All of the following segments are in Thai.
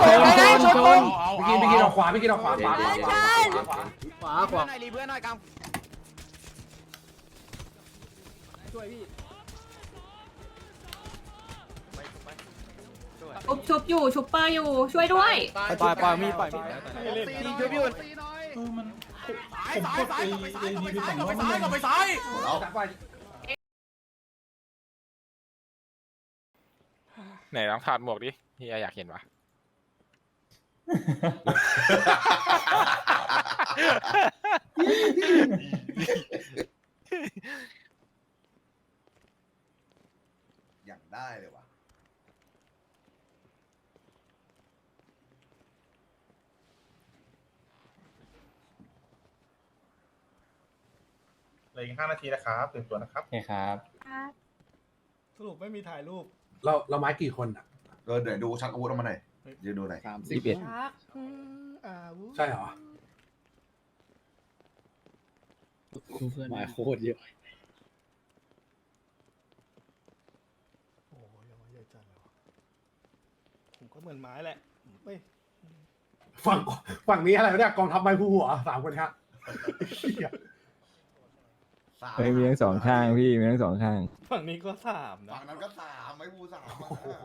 สวยไปไงชนตรงพี่กินพี่กินเอาขวาพี่กินเอาขวาขวาขวาขวาขวาขวาหน่อยรีเพื่อนหน่อยกังชุบชุบอยู่ชุบเปอร์อยู่ช่วยด้วยปล่อยปล่อยมีปล่อยมีตีช่วยพี่อุ่นผมกดไอ้ไอ้นี่ไปสองรอบมันยังไหนลองถอดหมวกดิเฮียอยากเห็นวะ อย่างได้เลยว่ะ เหลืออีกห้านาทีนะครับตื่นตัวนะครับ โอเคครับ สรุปไม่มีถ่ายรูป เราเราไม้กี่คนอะ เออเดี๋ยวดูชักอาวุธออกมาหน่อย ยืนดูหน่อยสามสิบเอ็ดใช่เหรอหมายโคตรเยอะ โอ้ยยังไม่ใหญ่จังเลยวะผมก็เหมือนไม้แหละไม่ฝั่งฝั่งนี้อะไรวะเนี่ยกองทัพไม้ผู้หัวสามคนครับเหี้ยสามเฮ้ยมีทั้งสองข้างพี่มีทั้งสองข้าง ฝั่งนี้ก็สามนะฝั่งนั้นก็สามไม่พูสามอะโอ้โห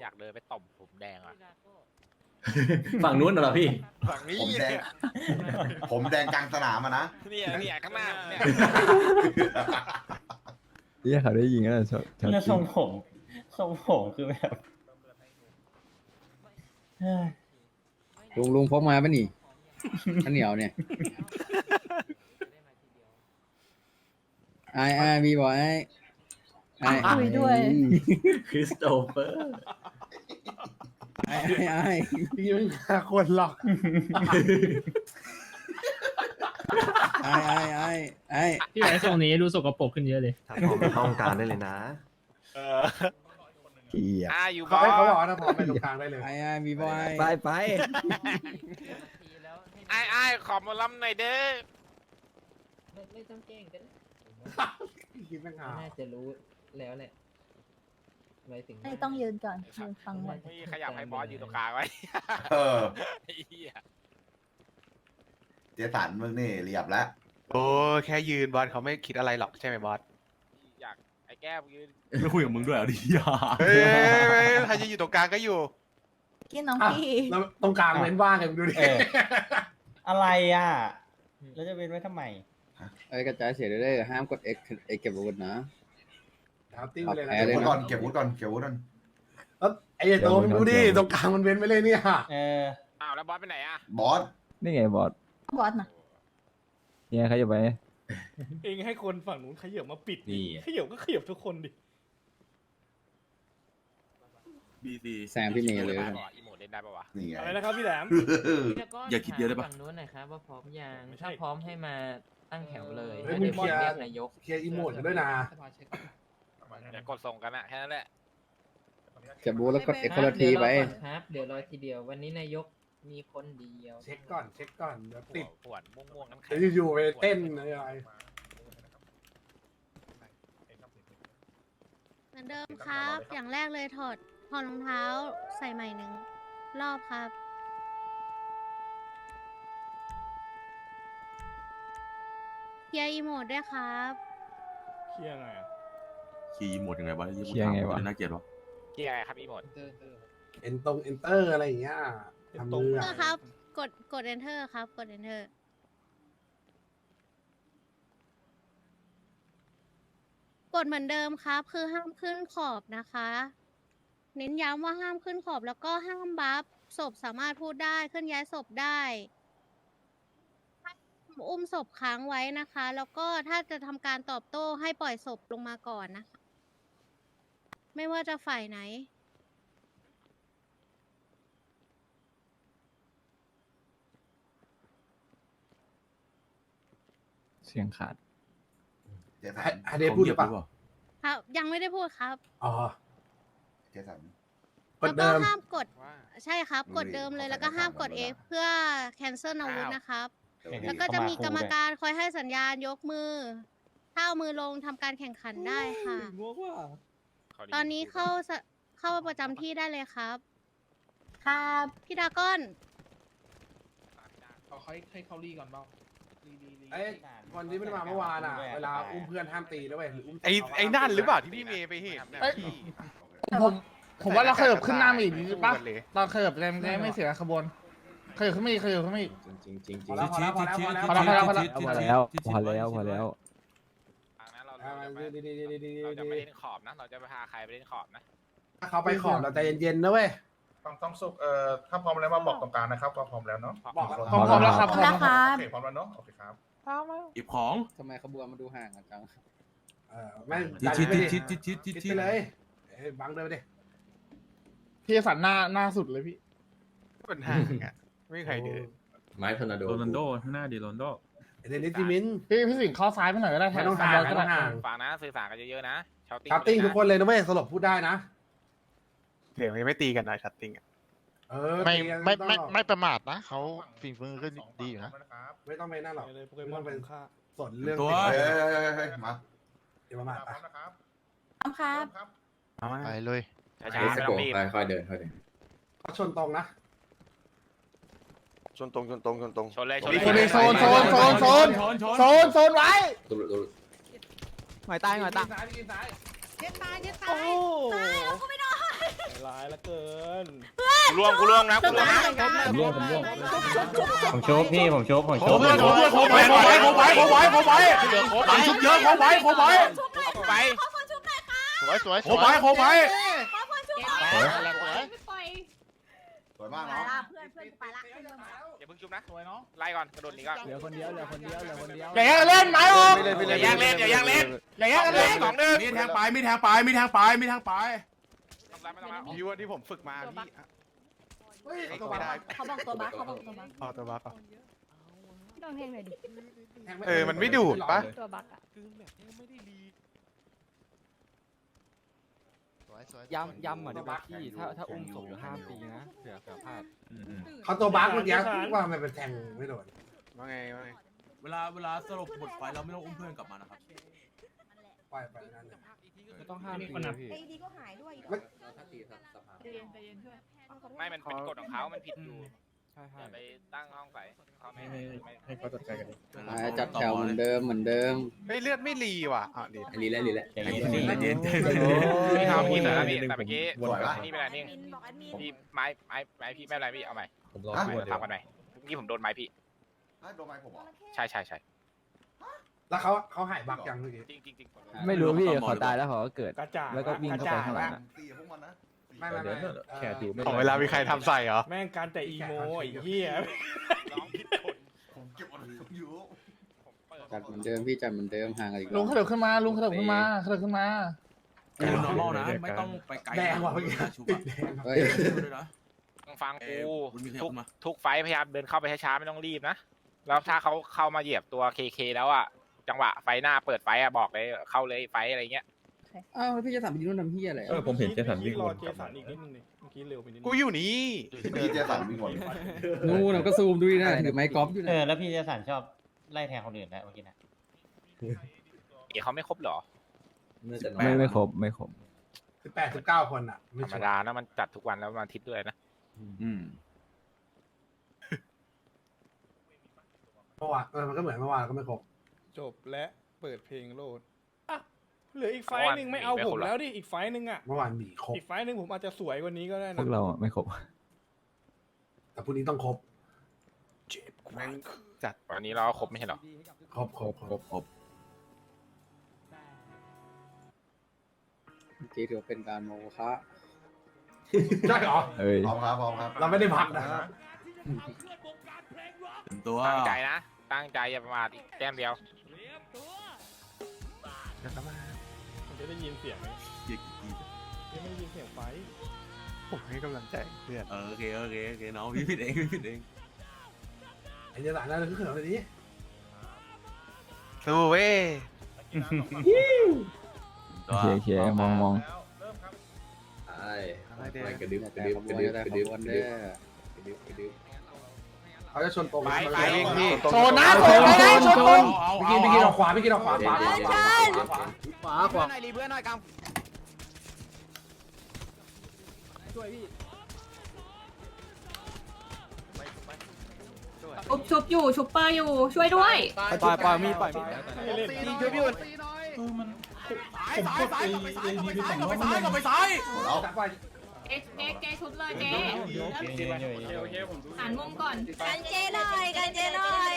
อยากเดินไปตบผมแดงอะ ฝั่งนู้นเหรอพี่ ฝั่งนี้ผมแดง ผมแดงกลางสนามอะนะ เนี่ยเนี่ยข้างหน้าเนี่ยที่เขาได้ยิงแล้วช็อตช็อตแล้วทรงผมทรงผมคือแบบเฮ้ยลุงลุงพกมาปะนี่ ข้าวเหนียวเนี่ยไอ้ไอ้บีบอกไอ้ ไอ้คุยด้วย คริสโตเฟอร์ ไอ้ไอ้ไอ้พี่ไม่มาคนหรอกไอ้ไอ้ไอ้ไอ้พี่ไหนทรงนี้ดูสกปรกขึ้นเยอะเลยถ้าผมเข้าวงการได้เลยนะเออเกียอ่าอยู่บเขาอให้เขาสบอกว่าถ้าพร้อมไปตรงกลางได้เลยไอ้ไอ้บีบอยไปไปไอ้ไอ้ขอมาล้ำหน่อยเด้อไม่ต้องแกล้งกันพี่กินแม่งหาน่าจะรู้ แล้วแหละหมายถึงไม่ต้องยืนก่อนยืนฟังหมดนี่ขยับให้บอสอยู่ตรงกลางไว้เออไอ้เหี้ยเจสันมึงนี่เรียบแล้วโอ้แค่ยืนบอลเขาไม่คิดอะไรหรอกใช่ไหมบอสอยากไอ้แก้วยืนไม่คุยกับมึงด้วยอะดิยาเฮ้ยถ้าจะอยู่ตรงกลางก็อยู่กินน้องอะพี่ แล้วตรงกลางเว้นว่างไงมึงดูดิ เออ อะไรอะ แล้วจะเป็นไว้ทำไม ไอ้กระจายเสียงด้วยห้ามกด X X เก็บอาวุธนะ เอาติ้วเลยนะแพ้เก็บเลยอาวุธก่อนเก็บอาวุธก่อนเก็บอาวุธก่อนแล้วไอ้โตมึงดูดิตรงกลางมันเว้นไปเลยเนี่ยเอออ้าวแล้วบอสไปไหนอะบอสนี่ไงบอสบอสน่ะเนี่ยเขาจะไป เองให้คนฝั่งนู้นขยับมาปิดนี่ขยับก็ขยับทุกคนดิ บีซีแซมพี่เมย์เล่เลยนได้ปะวะอีโมดเล่นได้ปะวะนี่ไง อะไรนะครับพี่แหลม อย่าคิดเยอะได้ปะ ฝั่งนู้นหน่อยครับว่าพร้อมยังไม่ใช่ ถ้าพร้อมให้มาตั้งแถวเลยเฮ้ยไม่มึงได้เคลียร์เรียกนายกเคลียร์อีโมดกันด้วยนะ เดี๋ยวกดส่งกันอะแค่นั้นแหละเก็บอาวุธแล้วกด X คนละทีไปเดี๋ยวรอก่อนครับ เดี๋ยวรอทีเดียววันนี้นายกมีคนเดียว เช็คก่อนเช็คก่อนเดี๋ยวติติดดปวดม่วงๆกันเดี๋ยวอยู่ๆไปเต้นอะไรเหมือนเดิมครับ อย่างแรกเลยถอดถอดรองเท้าใส่ใหม่หนึ่งรอบครับ เคลียร์อีโมดด้วยครับ เคลียร์ไงอะ คีย์หมดยังไงวะเคลียร์ไงวะน่าเกลียดวะเกี่ยร์ไงครับอีโมด เอ็นตรงเอนเตอร์อะไรอย่างเงี้ยทำมือเออะอครับ กดกด enter ครับ กด enter กดเหมือนเดิมครับ คือห้ามขึ้นขอบนะคะ เน้นย้ำว่าห้ามขึ้นขอบแล้วก็ห้ามบัฟศพสามารถพูดได้เคลื่อนย้ายศพได้ห้ามอุ้มศพค้างไว้นะคะ แล้วก็ถ้าจะทำการตอบโต้ให้ปล่อยศพลงมาก่อนนะคะ ไม่ว่าจะฝ่ายไหน เสียงขาด เจสัให้นให้เดฟพูดหรือเปล่าครับ ยังไม่ได้พูดครับอ๋อเจสัน กดแล้วก็เดิม ห้ามกดว่า ใช่ครับดูกดดิเดิมเลยขอแล้วก็ใส่ห้ามกดหน้ากาก F เพื่อ cancel อาวุธนะครับ เดี๋ยวเห็นแล้วก็จะมีกรรมการคอยให้สัญญาณยกมือถ้าเอามือลงทำการแข่งขันได้ค่ะ งงว่ะ เขาดีตอนนี้เข้าสเข้าประจำที่ได้เลยครับ ครับพี่ดราก้อน เขาให้ให้เขารีก่อนเปล่ารีรีรี เอ้ยวันนี้ไม่ได้มาเมื่อวานอะ เวลาอุ้มเพื่อนห้ามตีด้วยเวยหรืออุ้มไอ้ไอ้นั่นหรือเปล่าที่พี่เมย์ไปเห็นเนี่ยเอ้ยพี่ผมผมว่าเราขยับขึ้นหน้ามาอีกนิดปะเลยตอนขยับจะไม่ไม่เสียขบวนขยับขึ้นมาอีกขยับขึ้นมาอีกจริงจริงพอแล้วพอแล้วพอแล้วพอแล้วพอแล้วพอแล้วพอแล้วพอแล้วพอแล้วทางนั้น เราเอาเรามาจะดีดีดีดีดีเราจะไม่ดีเล่นขอบนะ เราจะไปพาใครไปเล่นขอบนะถ้าเขาไปขอบเราใจเย็นๆนะเว้ยต้องต้องสุกเอ่อถ้าพร้อมแล้วมาบอกตรงกลางนะครับก็พร้อมแล้วเนาะบอกแล้วพร้อมพร้อมแล้วครับพพร้ร้ออมมแล้วครับแล้วโอเคพร้อมแล้วเนาะโอเคครับหยิบของทำไมขบวนมาดูห่างกันจังเออแม่งชิดดันชิดไปชิดชิดชิดชิดชิชิดดไปเลยเอ้ยบังเดินไปดิพี่สันหน้าหน้าสุดเลยพี่เป็นห่างอะไม่มีใครเดินไม้ทอร์นาโดโรนัลโดข้างหน้าดิโรนัลโด เดนิสจิมิน พี่พี่สิงห์เข้าซ้ายไปหน่อยก็ได้ไม่ต้องแถห่างบไม่ก็ต้ได้องห่าง ฟังนะสื่อสารกันเยอะๆนะชาวติ้งชาร์ติ้งทุกคนเลยนะเว้ยสลบพูดได้นะ เดี๋ยวยังไม่ตีกันนะชาวติ้งอะเออไม่ตีกันไม่ต้องไม่หรอกไม่ประมาทนะเขาฝีมือก็ดีอยู่นะไม่ต้องไปนั่นหรอกไปเลยโปเกมอนคุ้มค่าสนเรื่องตัวติดเฮ้ยเฮ้ยเฮ้ยเฮ้ยมาเดี๋ยวมามาพไปร้อมนะครับพร้อมครับ ไปเลยช้าๆไม่ต้องรีบ ค่อยเดินค่อยเดินเขาชนตรงนะ ชนตรงชนตรงชนตรงชนเลยชนโซนเลยโซนโซนโซนโซนชนชนโซนโซนไว้ดูดูหงายตายหงายตายซ้ายกินซ้ายเย็ดตายเย็ดตาโอ้ยโหร้ายเหลือเกินกูล่วงกูล่วงนะกูล่วงนะผมร่วงผมร่วงผมชุบพี่ผมชุบผมชุบโคเพื่อนโคเพื่อนโคไว้โคไว้โคไว้โคไว้โคไว้หลังชุบเยอะโคไว้โคไว้ไปสวยสวยโคไว้โคไว้เก็บไว้สวยไม่ปล่อยสวยมากไปเนาะละเพื่อนเพื่อนกูไปละอย่าเพิ่งชุบนะสวยเนาะไล่ก่อนกระโดดหนีก่อนเหลือคนเดียวเหลือคนเดียวเหลือคนเดียวอย่าแย่งกันเล่นไม้ออกอย่าแย่งเล่นอย่าแย่งเล่นอย่าแย่งกันเล่นสองหนึ่งมีแทงไปมีแทงไปมีแทงไปมีแทงไปไม่ต้องแล้วไม่ต้องแล้วพี่ว่าที่ผมฝึกมาพี่เฮ้ยไม่ตัวได้เขาบอกตัวบัคเขาบอกตัวบัคพอตัวบักอะพี่ลองเพลงหน่อยดิแทงไเออมันไม่ดูดปะตัวบัคอะส วยสวยย้ำย้ำอะดีกว่าพี่ถ้าถ้าอุ้มศพอยู่ห้ามตีนะเผื่อเผื่อพลาดเขาตัวบั๊กเมื่อกี้ว่ามันเป็นแทงไม่โดนว่าไงว่าไงเวลาเวลาสรุปบทไฟเราไม่ต้องอุ้มเพื่อนกลับมานะครับปล่อยไปนั่นเลยไม่ต้องห้ามตีนะพี่ไอ้ดีก็หายด้วยไม่ไม่มันเป็นกฎของเขามันผิดอยู่ ใช่ใช่อย่าไปตั้งห้องใส่เขาไม่ให้ให้ให้เขาจัดการกันจัดแถวเหมือนเดิมเหมือนเดิมไม่เลือดไม่รีว่ะอะดีรีแล้วรีแล้วใจเย็นใจเย็นใจเย็นพี่ทำพี่แต่ละพี่แต่เมื่อกี้วนกลับนี่ไม่เป็นไรนี่มินบอกแอดมินพี่ไม้ไม้ไม้พี่ไม่เป็นไรพี่เอาใหม่ผมรอเอาพี่ใหม่ทำกันใหม่เมื่อกี้ผมโดนไม้พี่ให้โดนไม้ผมเหรอใช่ใช่ใช่แล้วเขาเขาหายบั๊กยังเมื่อกี้จริงจริงจริงไม่รู้พี่ขอตายแล้วขอเกิด กระจ่างแล้วก็วิ่งเข้าไปข้างหลัง ตีพวกมันนะ ไม่ไม่ไม่แขกอยู่ไม่ของเวลามีใครทำใส่เหรอ แม่งการแต่อีโมไอ้เหี้ยร้องผิดคนผมเก็บอะไรอยู่ผมเปิดจัดเหมือนเดิมพี่จัดเหมือนเดิมห่างกันอีกลุงขยับขึ้นมาลุงขยับขึ้นมาขยับขึ้นมากูนอร์มอลนะไม่ต้องไปไกลแดงว่ะเมื่อกี้ชุบติอะดแดงเฮ้ยด้วยนะต้องฟังเอ้กูยคุณมีขยับทุกมาทุกไฟท์พยายามเดินเข้าไปช้าๆไม่ต้องรีบนะแล้วถ้าเขาเข้ามาเหยียบตัวเคเคแล้วอะจังหวะไฟหน้าเปิดไฟอะบอกเลยเข้าเลยไฟอะไรเงี้ย อ้าวพี่จะถามไปนู่นทำพี่อะไรเออผมเห็นเจสันวิ่งรวอนเจกลับสัมานอีกนิดนึงดิเมื่อกี้เร็วไปนิดนึงกูอยู่นี่พี่เจสันวิ่งวนนู่นก็ซูมดูดินะถือไม้กอล์ฟอยู่เอนะอแล้วพี่เจสันชอบไล่แทงคนอื่นนะเมื่อกี้นะเอ๋เขาไม่ครบเหรอ ไม่ไม่ครบไม่ครบ สิบแปดสิบเก้าคนอะธไม่รรมชัวดาร์นะมันจัดทุกวันแล้ววันอาทิตย์ด้วยนะ อืมเมื่อวานเออมันก็เหมือนเมื่อวานก็ไม่ครบจบและเปิดเพลงโหลดอะ เหลืออีกไฟล์หนึ่งไม่เอาผมแล้วดิอีกไฟล์หนึ่งอะเมื่อวานมีครบ อีกไฟล์หนึ่งผมอาจจะสวยกว่านี้ก็ได้พวนะกเราอะไม่ครบ แต่พรุ่งนี้ต้องครบแม่งจัดวันนี้เราก็ครบไม่ใช่เหรอ ครบครบครบครบเมื่อกี้ถือว่าเป็นการโมฆะใช่เหรอเอ้ย พร้อมครับพร้อมครับเราไม่ได้พักนะถึงตัวตั้งใจนะ ตั้งใจอย่าประมาทอีกแต้มเดียวผม จะได้ยินเสียงไหมเกียร์กี่ทียังไม่ได้ยินเสียงไฟล์ผมให้กำลังใจเพื่อนเออโอเคโอเคโอเคน้องพี่ผิดเองพี่ผิดเองไอ้เจ้าหลานนั่นคือขนมอะไรนี้สู้เว้ยตัวเคลียร์เคลียร์มองมองเริ่มครับไปกระดึบกระดึบกระดึบกระดึบกระดึบกระดึบกระดึบ เขาจะชนตรงไปไปเองพี่โซนนะโซนไปไงโซนตรงพี่กินพี่กินออกขวาพี่กินออกขวาขวาขวาขวาขวาขวาขวาหน่อยรีเพื่อนหน่อยกชุบชุบอยู่ชุบเปอร์อยู่ช่วยด้วยปล่อยปล่อยมีปล่อยมียิงช่วยพี่อุ่นผมกดไอ้ไอ้นี่ผมว่ามันยังแล้วจับไปเจ๊ เจ๊เจ๊ชุบเลยเจ๊โอเคผมหันมุมก่อนกันเจหน่อยกันเจหน่อย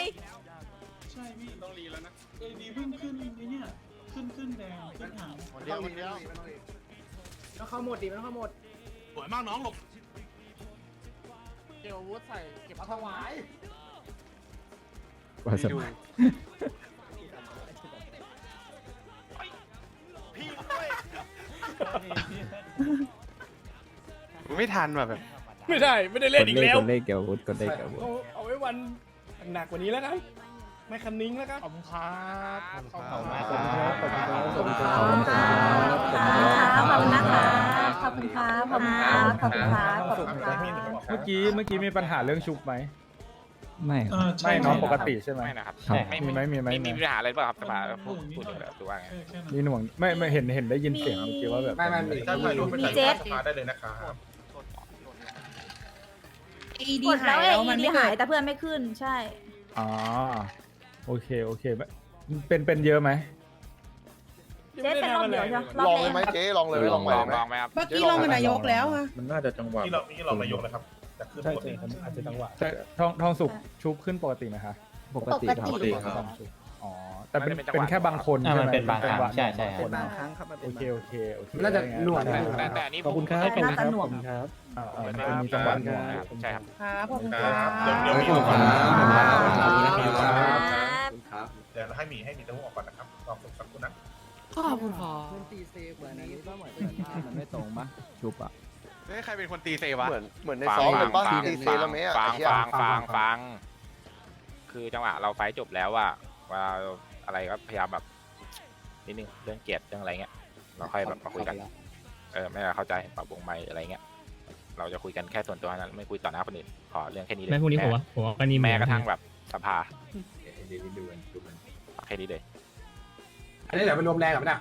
ใช่พี่ต้องรีแล้วนะเอ้ยดีเพิ่งขึ้นไอ้เนี่ยขึ้นขึ้นแดงขึ้นหางเดี๋ยวเดี๋ยวต้องเข้าหมดดิมันเข้าหมดสวยมากน้องหลบเดี๋ยววุฒใส่เก็บเอาถวาย ไม่ทันว่ะแบบไม่ได้ไม่ได้เล่นอีกแล้วเลขเกี่ยววุฒกดเลขเกี่ยววุฒเอาเอาไว้วันหนักกว่านี้แล้วกันไม่คันนิ้งแล้วกันขอบคุณครับขอบคุณขอบคุณครับขอบคุณครับขอบคุณครับขอบคุณนะคะขอบคุณครับขอบคุณครับขอบคุณครับขอบคุณครับเมื่อกี้เมื่อกี้มีปัญหาเรื่องชุบไหมไม่อ่าใช่ไม่เน้องปกติใช่ไหมไม่นะครับครับ ไม่มีไหมมีไหมมีมีปัญหาอะไรเปล่าครับสภาพูดพูดถึงแล้วตัวว่าไงแค่แค่นั้นมีหน่วงไม่ไม่เห็นเห็นได้ยินเสียงเมื่อกี้ว่าแบบไม่ไม่มีถ้าถ่ายรูปไปถ่ายรูปสภาได้เลยนะครับ กดแล้วเองมันไม่หายแต่เพื่อนไม่ขึ้นใช่ อ๋อโอเคโอเคเป็นเป็นเยอะไหมเจ๊เป็นรอบเดียวใช่ไหมลองเลยไหมเจ๊ลองเลยลองลเลยองไหม ลองไหมครับ เมื่อกี้ลงกับนายกแล้วอะมันน่าจะจังหวะนี่เรานี่เรานายกเลยครับจะขึ้นใช่ปกใช่ติผมอาจจะจังหวะแต่ทองทองสุกชุบขึ้นปกติไหมคะปกติครับปกติครับอ๋อ แต่เป็นเป็นแค่บางคนอ่าใช่มันไหมเป็นบางครั้งวัใช่ใช่บางคนครับบางครั้งโอเคโอเคโอเคน่าจะหน่วงได้แต่แต่อันนี้ขอบคุณครับน่าจะหน่วงครับอ่าอ่าไม่มันไม่จะมีจังหวะหหน่วงครับใช่ครับ ครับขอบคุณคครัรับบเดี๋ยวเดี๋ยวมีขอบคุณครั บ ครับ เดี๋ยวให้หมีให้หมีเต้าหู้ออกก่อนนะครับรอสักครู่นะ ขอบคุณครับมันไม่ตรงปะชุบอะเฮ้ยใครเป็นคนตีเซวะ เหมือนเหมือนในฟังซ้อมเลยป่ะฟัง ตีเซแล้วไหมอะฟังไอ้เหี้ย ฟังฟังฟัง คือจังหวะเราไฟท์จบแล้วว่าว่า อะไรก็พยายามแบบนิดนึงเรื่องเกียรติเรื่องอะไรเงี้ย เราค่อยแบบมาคุยกันเออไม่เข้าใจปรับวงไม่อะไรเงี้ย เราจะคุยกันแค่ส่วนตัวนั้นไม่คุยต่อหน้าคนอื่นขอเรื่องแค่นี้เลยไม่พวกนี้ผมว่าผมว่าก็นี่แม้กระทั่งแบบสภาเดี๋ยวดูกันดูกันแค่นี้เลยอันนี้เดี๋ยวไปรวมแรงกับมันอะ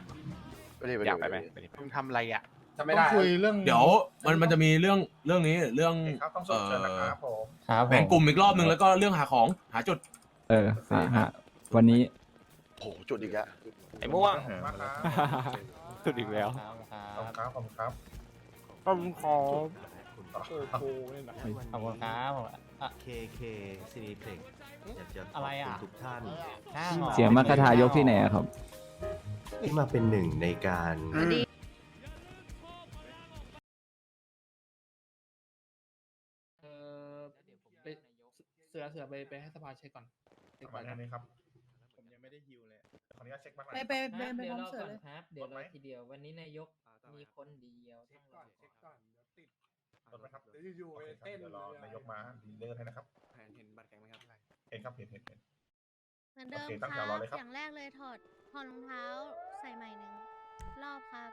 อยากไปไหมไปดิมึงทำอะไรอะจะไม่ได้คุยเรื่อง เดี๋ยวมันมันจะมีเรื่องเรื่องนี้เรื่องโอเคครับต้องส่งเชิญนะครับผมครับผแบ่งมกลุ่มอีกรอบนึงแล้วก็เรื่องหาของหาจุด เออฮะวันนี้ โอ้จุดอีกแล้วไอ้ม่วงมาครับสุดอีกแล้วขอบคุณครับขอบคุณครับขอบคุณครับต่อโอ้โหเนี่ยนะขอบคุณครับผมอะ KK ซีรีเพลงอยากจะอะไรอะทุกท่านห้าหมอเสียงมรรคทายกที่ไหนอะครับ ที่มาเป็นหนึ่งในการเออไปเสือเสือไปไปให้สภาเช็คก่อนเช็คปก่ระอมานณนะนี้ครับผมยัง ไม่ได้ฮิวเลยขออนุญาตเช็คบ้างนะไปไปไปครับไปเดี๋พยวร้อมรอเสือก่อนเลย ครับเดี๋ยวรอทีเดียววันนี้นายกมีคนเดียวต้องรอเช็คก่อนเดี๋ยวติดกดไหมครับ เดี๋ยวอยู่โอๆเคไปครับเต้นเดี๋ยวรอนายกมาดีเลอร์ให้นะครับเห็นบัตรแกงไหมครับ เห็นครับเห็นเห็นเห็น เหมือนเดิมโอเคคตั้งแถรัวบรอเลยครับ อย่างแรกเลยถอดถอดรองเท้าใส่ใหม่หนึ่งรอบครับ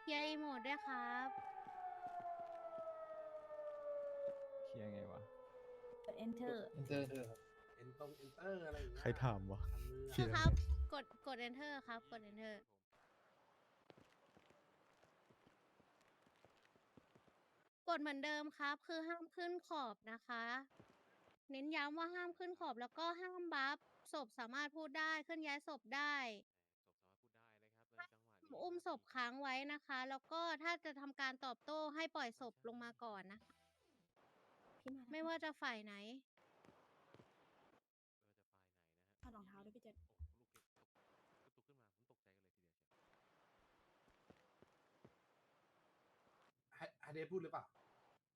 เคลียร์อีโมดด้วยครับเชียร์ไงวะ กด enter เจอเอ็นตรงเอนเตอร์อะไรอย่างเงี้ยใครถามวะคือครับ กด กด enter ครับ กด enter กดเหมือนเดิมครับ คือห้ามขึ้นขอบนะคะ เน้นย้ำว่าห้ามขึ้นขอบแล้วก็ห้ามบัฟศพสามารถพูดได้เคลื่อนย้ายศพได้อุ้มศพค้างไว้นะคะ แล้วก็ถ้าจะทำการตอบโต้ให้ปล่อยศพลงมาก่อนนะคะ ไม่ว่าจะฝ่ายไหนถอดรองเท้าด้วยพี่เจษให้ให้เดฟพูดหรือเปล่า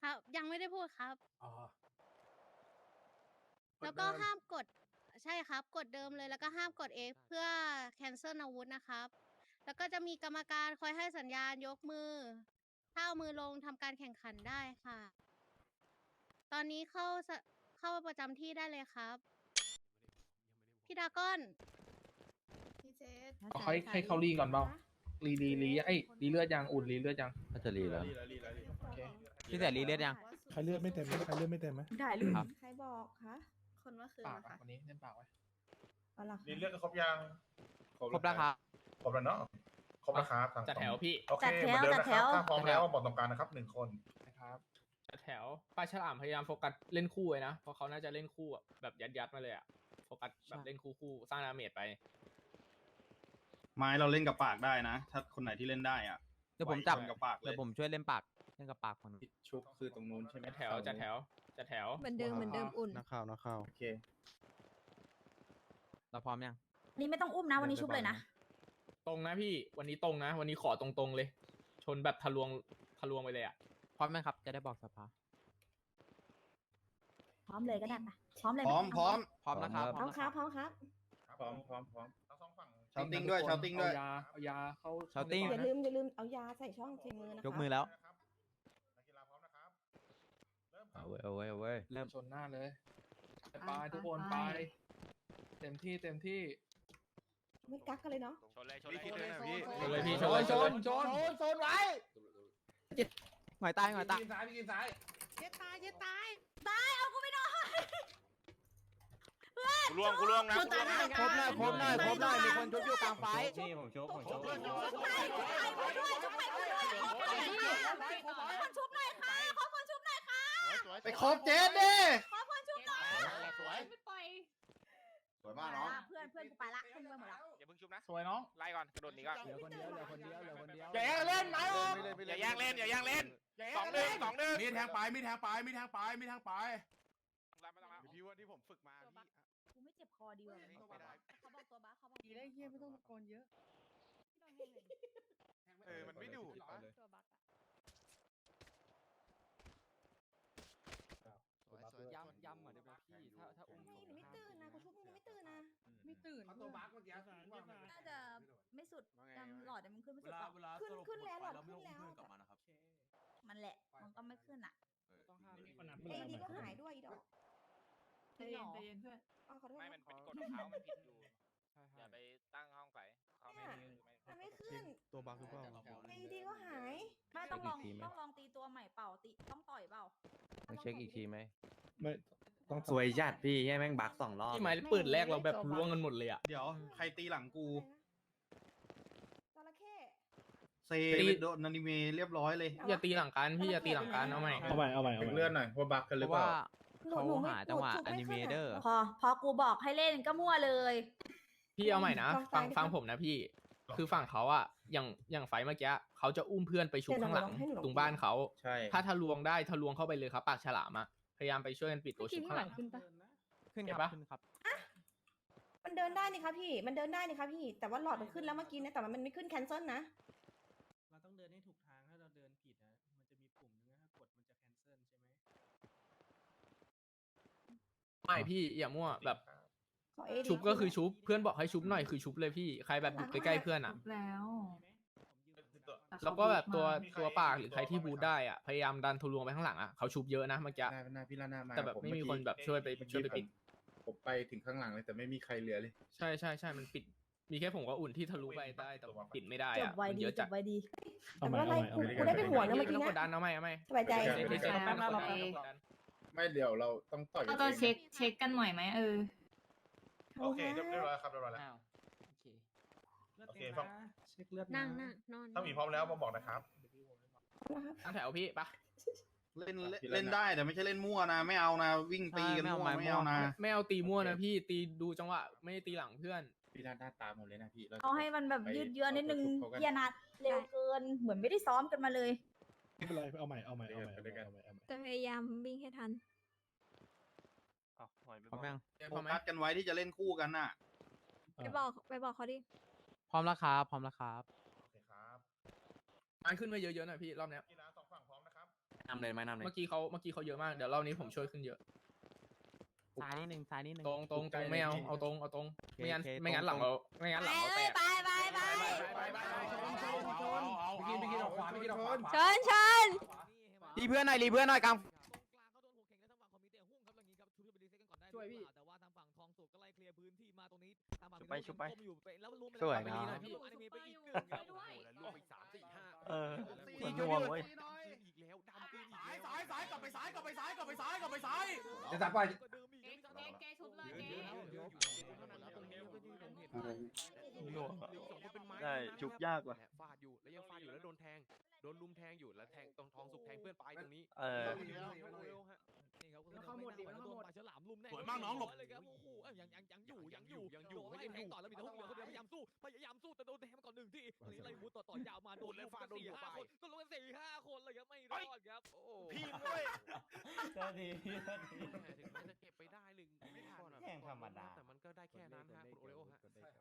ครับ ยังไม่ได้พูดครับ อ๋อแล้วก็ห้ามกดใช่ครับ กดเดิมเลยแล้วก็ห้ามกด X เพื่อ cancel อาวุธนะครับ แล้วก็จะมีกรรมการคอยให้สัญญาณยกมือ ถ้าเอามือลงทำการแข่งขันได้ค่ะ ตอนนี้เข้าสเข้าประจำที่ได้เลยครับ พี่ดราก้อน พี่เจษเอาให้ให้เขารีก่อนเปล่า รีรีรีไอ้ยรีเลือดยังอุ่นรีเลือดยังก็จะรีแล้ว โอเค พี่แต่รีเลือดยัง ใครเลือดไม่เต็มไหมใครเลือดไม่เต็มไหมถ่ายรูปครับ ใครบอกคะคนเมื่อคืนปากนะอะคะวันนี้เล่นปากไว้เอาล่ะรีเลือกกันครบยังครบแล้วครับ ครบแล้วเนาะครบแล้วครับทางจัดแถวพี่ โอเคเหมือนเดิมนะครับถ้าพร้อมแล้วมาบอกตรงกลางนะครับหนึ่งคนนะครับจัดแถวป้าฉลามพยายามโฟกัสเล่นคู่ไว้นะเพราะเขาน่าจะเล่นคู่อะแบบยัดยัดๆมาเลยอะโฟกัสแบบเล่นคู่คู่ๆสร้างดาเมจไป ไม้เราเล่นกับปากได้นะ ถ้าคนไหนที่เล่นได้อะเดี๋ยวผมจับเล่นกับปากเลเดี๋ยยวผมช่วยเล่นปากเล่นกับปากคนชุบคือตรงนู้นใช่ไหมจัดแถวจัดแถวจัดแถว เหมือนเดิมเหมือนเดิมอุ่น นักข่าวนักข่าว โอเค เราพร้อมยัง นี่ไม่ต้องอุ้มนะ วันนี้ชุบเลยนะ ตรงนะพี่วันนี้ตรงนะ วันนี้ขอตรงๆเลย ชนแบบทะลวงทะลวงไปเลยอะ พร้อมไหมครับ จะได้บอกสภาพร้อมเลยก็ได้ปะพร้อมเลยพร้อมพร้อมพร้อมนะครับพร้อมครับพร้อมครับพร้อมพร้อมพร้อมทั้งสองฝั่งชาวติ้งด้วยชาวติ้งด้วยเอายาเอายาเข้าชาวติ้งเข้อย่าลืมอย่าลืมเอายาใส่ช่องใส่มือนะคะยกมือแล้วนักกีฬาพร้อมนะครับเริ่มครัเอาบเว้ยเอาเว้ยเอาเว้ยเริ่มชนหน้าเลยไปไปทุกคนไปเต็มที่เต็มที่ไม่กักกันเลยเนาะชนเลยชนเลยชนเลยพี่ชนเลยพี่ชนเลยชนชนโซนไว้ หน่อยตายหน่อยตายกินซ้ายพี่กินซ้ายเย็ดตายเย็ดตาย ตาย เอากูไม่นอนกูล่วงกูล่วงนะกูตายครบหน่อยครบหน่อยครบหน่อยมีคนชุบอยู่กลางไฟนี่ผมชุบผมชุบชุบไปชุบไปชุบด้วยชุบไปชุบด้วยขอคนชุบหน่อยค่ะขอคนชุบหน่อยค่ะขอคนชุบหน่อยค่ะไปครบเจนดิขอคนชุบหน่อยสวยไม่ปล่อยสวยมากน้องเพื่อนเพื่อนกูไปละเพื่อนกูไปหมดละอย่า เพิ่งชุบนะสวยน้องไล่ก่อนกระโดดหนีก่อนเหลือคนเดียวเหลือคนเดียวเหลือคนเดียวอย่าแย่งเล่นไหมอย่าแย่งเล่นอย่าแย่งเล่นสองหนึ่งสองหนึ่งมีแทงไปมีแทงไปมีแทงไปมีแทงไปไม่ต้องแล้วพี่ว่าที่ผมฝึกมาพี่กูไม่เจ็บคอดีกว่าเขาบอกตัวบ้าเขาบอกดีได้เฮียไม่ต้องตะโกนเยอะเออมันไม่ดูดตัวบักอะย้ำย้ำเหมือนเดิมเลยพี่ ตื่นเขาตัวบักเมื่อกี้น่าจะ ไม่สุดจำหลอดแต่มันขึ้นไม่สุดหรอกขึ้นขึ้นแล้วหลอดขึ้นแล้วมันแหละ มันก็ไม่ขึ้นอะต้องห้ามมีคนเอดีก็หายด้วยอีดอกใจเย็นใจเย็นเพื่อนอ๋อขอโทษไม่นะมันเป็นกฎของเขามันผิดอยู่อย่าไปตั้งห้องใส่เขาไม่ไม่มันไม่ขึ้น ตัวบักหรือเปล่าเอดีก็หายไม่ต้องลองต้องลองตีตัวใหม่เป่าตีต้องต่อยเปล่าต้องเช็คอีกทีไหมไม่ ต้องสวยจัดพี่แย่แม่งบักสองรอบที่ไม้ปืนแรกเราแบบล่วงกันหมดเลยอะเดี๋ยวใครตีหลังกูจระเข้เซโดนอนิเมะเรียบร้อยเลย อย่าตีหลังกันพี่อย่าตีหลังกันเอาใหม่ เอาใหม่เอาใหม่เอาเช็คใหม่เลื่อนหน่อยว่าบักกันหเพรือราะเปว่าล่าเขาหาจังหวะอนิเมเตอร์ พอพอกูบอกให้เล่นก็มั่วเลย พี่เอาใหม่นะลองฟัฟังงดิฟังผมนะพี่ คือฝั่งเขาอะอย่างอย่างไฟเมื่อกี้เขาจะอุ้มเพื่อนไปชุบเดี๋ยวข้างหลังลองให้หนูลองตรงบ้านเขา ใช่ ถ้าทะลวงได้ทะลวงเข้าไปเลยครับ ปากฉลามอะ พยายามไปช่วยกันปิดตัวชุบข้างหลัง ขึ้นปะ ขึ้นเห็คนรับปะ ขึ้นครับ มันเดินได้นี่คะพี่ มันเดินได้นี่คะพี่ แต่ว่าหลอดมันขึ้นแล้วเมื่อกี้นะ แต่มันไม่ขึ้นแคนเซิลนะ เราต้องเดินให้ถูกทางถ้าเราเดินผิดนะมันจะมีปุ่มนึงถ้ากดมันจะแคนเซิลใช่ไหมไม่พี่อย่ามั่วแบบ ขอเอดีชุบก็คือชุบเพื่อนบอกให้ชุบหน่อยคือชุบเลยพี่ใครแบบอยู่ใกล้ๆเพื่อนอะแล้ว แล้วก็แบบตัวตัวปากหรือใครที่บูทได้อะพยายามดันทะลวงไปข้างหลังอะเขาชุบเยอะนะเมื่อกี้หน้าหน้าพี่ลาหน้ามาแต่แบบผไม่มีเอคนกี้แบบช่วยไปเมื่อช่วยกี้ไปปิดผมผมไปถึงข้างหลังเลยแต่ไม่มีใครเหลือเลย ใช่ใช่ใช่มันปิด มีแค่ผมกับอุ่นที่ทะลุไปได้แต่ปิดไม่ได้จอะบไวมันดีเยอะจจัดบไวดีเอาแต่ใหม่ว่าอะไรเอาใหม่เอาใหม่กูได้เป็นห่วงนะไม่เมื่อกี้ต้องกนะดดันเอาไหมเอาไหมสบายใจเช็คเช็คเช็คแป๊บนะเราไปไม่เดี๋ยวเราต้องต่อยเราจะเช็คเช็คกันหน่อยไหมเออ โอเคเรียบเรียบร้อยครับเรียบร้อยแล้ว อ้าวโอเค โอเคฟังเช็คเลือดนั่งนั่งนอนถ้ามีพร้อมแล้วมาบอกนะครับ ตั้งแถวพี่ปะเล่นเล่นเล่นได้แต่ไม่ใช่เล่นมั่วนะ ไม่เอานะวิ่งตีกันมั่วไม่เอานะไม่เอาตีมั่วนะพี่ตีดูจังหวะไม่ได้ตีหลังเพื่อน พี่ลาหน้าตามหมดเลยนะพี่รเอาให้มันแบบยืดเยื้อนิดนึงไปเยียนัดเร็วเกินเหมือนไม่ได้ซ้อมกันมาเลยไม่เป็นไรเอาใหม่เอาใหม่เอาใหม่เอาใหม่เอาใหม่เอาใหม่จะพยายามวิ่งให้ทันพร้อมยังโฟกัสกันไว้ที่จะเล่นคู่กันน่ะไปบอกไปบอกเขาดิ พร้อมแล้วครับพร้อมแล้วครับโอเคครับมันขึ้นมาเยอะๆหน่อยพี่รอบเนี้ยกีฬาสองฝั่งพร้อมนะครับนำเลยไหมนำเลยเมื่อกี้เขาเมื่อกี้เขาเยอะมากเดี๋ยวรอบนี้ผมช่วยขึ้นเยอะ ซ้ายนิดนึงซ้ายนิดนึงตรงตรงตรงไม่เอาเอาตรงเอาตรงไม่งั้นโอเค ไม่งั้นตหรลังงเราไม่งั้นหลังเราแตก ไปไปไปไปไปพี่กินพี่กินออกขวาพี่กินออกขวาเชิญเชิญรีเพื่อนหน่อยรีเพื่อนหน่อยกลางช่วยพี่ แต่ว่าทางฝั่งทองสุกก็ไล่เคลียร์พื้นที่มาตรงนี้ทางฝั่งไปชุบไปสวยนะพี่อนิเมะไปอีกหนึ่งครับด้วยรวมอีกสามสี่ห้าเออตีนัวเว้ยอีกแล้วดำขึ้นอีกแล้วสายสายกลับไปสายกลับไปสายกลับไปสายกลับไปสายเจ๊สันปล่อยเจ๊เจ๊เจ๊ชุบเลยเจ๊ ได้ชุบยากว่ะฟาดอยู่แล้วยังฟาดอยู่แล้วโดนแทง โดนลุมแทงอยู่แล้วแทงตรงทองสุกแทงเพื่อนไปตรงนี้เออแล้วเขาหมดดิแล้วเขาหมดฉลามลุมแน่สวยมากน้องหลบเลยครับโอ้โหยังยังยังอยู่ยังอยู่ยังอยู่ให้แทงต่อแล้วมีแต่ฮุกเหลือคนเดียวพยายามสู้พยายามสู้แต่โดนแทงมาก่อนหนึ่งทีอันนี้ไล่มุดต่อต่อยาวมาโดนเลยฟาดโดนสี่ห้าคนโดนลงกันสี่ห้าคนเลยครับไม่รอดครับโอ้พี่ด้วยเจ้าดีเจ้าดี ถึงแม้จะเก็บไปได้หนึ่งไม่ทันแข่งธรรมดา แต่มันก็ได้แค่นั้นฮะคุณโอเรโอฮะ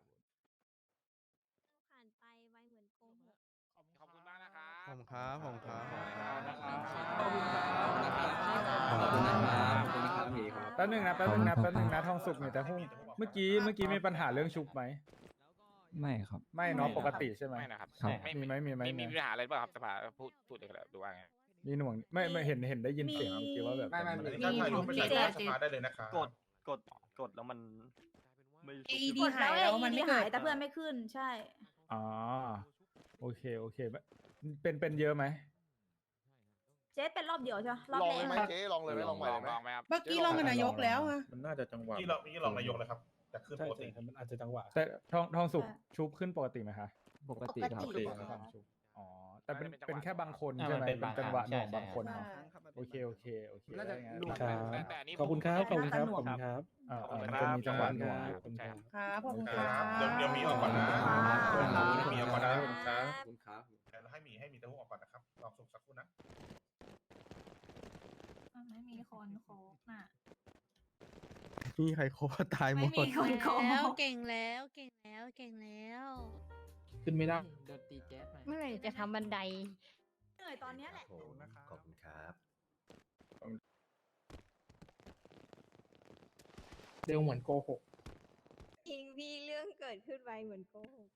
ผ่านไปไวเหมือนโกหก ขอบคุณมากนะครับ ผมครับผมครับขอบคุณครับขอบคุณนะครับขอบคุณนะครับพี่ครับ แป๊บนึงนะแป๊บนึงนะแป๊บนึงนะทองสุกเนี่ยแต่หุ้งเมื่อกี้เมื่อกี้มีปัญหาเรื่องชุบไหมไม่ครับ ไม่เนาะปกติใช่ไหม ไม่นะครับครับ ไม่มีไหมมีไหมมีมีปัญหาอะไรบ้างครับสภาพูดพูดเลยครับดูว่าไงมีหน่วงไม่ไม่เห็นเห็นได้ยินเสียงเมื่อกี้ว่าแบบไม่ไม่อันนี้ถ้าถ่ายรูปไปใส่หน้าสภาได้เลยนะครับกดกดกดแล้วมันไม่กดแล้วแล้วมันไม่หายแต่เพื่อนไม่ขึ้นใช่ อ๋อโอเคโอเค เป็นเป็นเยอะไหม เจ๊เป็นรอบเดียวใช่ไหมรอบลองแรเลกยไหมเจ๊ลองเลยไหมลองใหม่ลเลองยไหมลองไหมครับ เมื่อกี้ลองกับนายกแล้วอะมันน่าจะจังหวะ ที่เราที่ลองนายกเลยครับ แต่ขึ้นปกติมันอาจจะจังหวะแต่ทองทองสุกชุบขึ้นปกติไหมคะปกติครับ ปกติทองชุบอ๋อแต่เป็นไม่ได้เป็นจังหวะ เป็นแค่บางคนอ่าใช่ไหมมันเป็นเป็นจังหวะบางหน่วงใช่ บางคนใช่เนาะโอเคโอเคโอเคน่าจะได้ไงหน่วงได้แต่แต่อันนี้ ขอบคุณครับขอบคุณครับขอบคุณครับอ่าอ่ามันจะมีจังหวะหน่วงอยู่ใช่ครับ ครับขอบคุณคครัรับบ เดี๋ยวเดี๋ยวมีออกก่อนนะครับเดี๋ยวมีออกก่อนนะครับคุณครับเดี๋ยว ให้มีให้มีเต้าหู้ออกก่อนนะครับลองสุกสักครู่นะไม่มีคนโคกน่ะมีใครโคตรตายหมไม่ด มีคนโคแล้วกเก่งแล้วเก่งแล้วเก่งแล้วขึ้นไม่ได้ โดนตีแจ๊สไปเมื่อไหร่จะทำบันได เหนื่อยตอนเนี้ยแหละขอบคุณครับ เร็วเหมือนโกหก จริงพี่เรื่องเกิดขึ้นไวเหมือนโกหก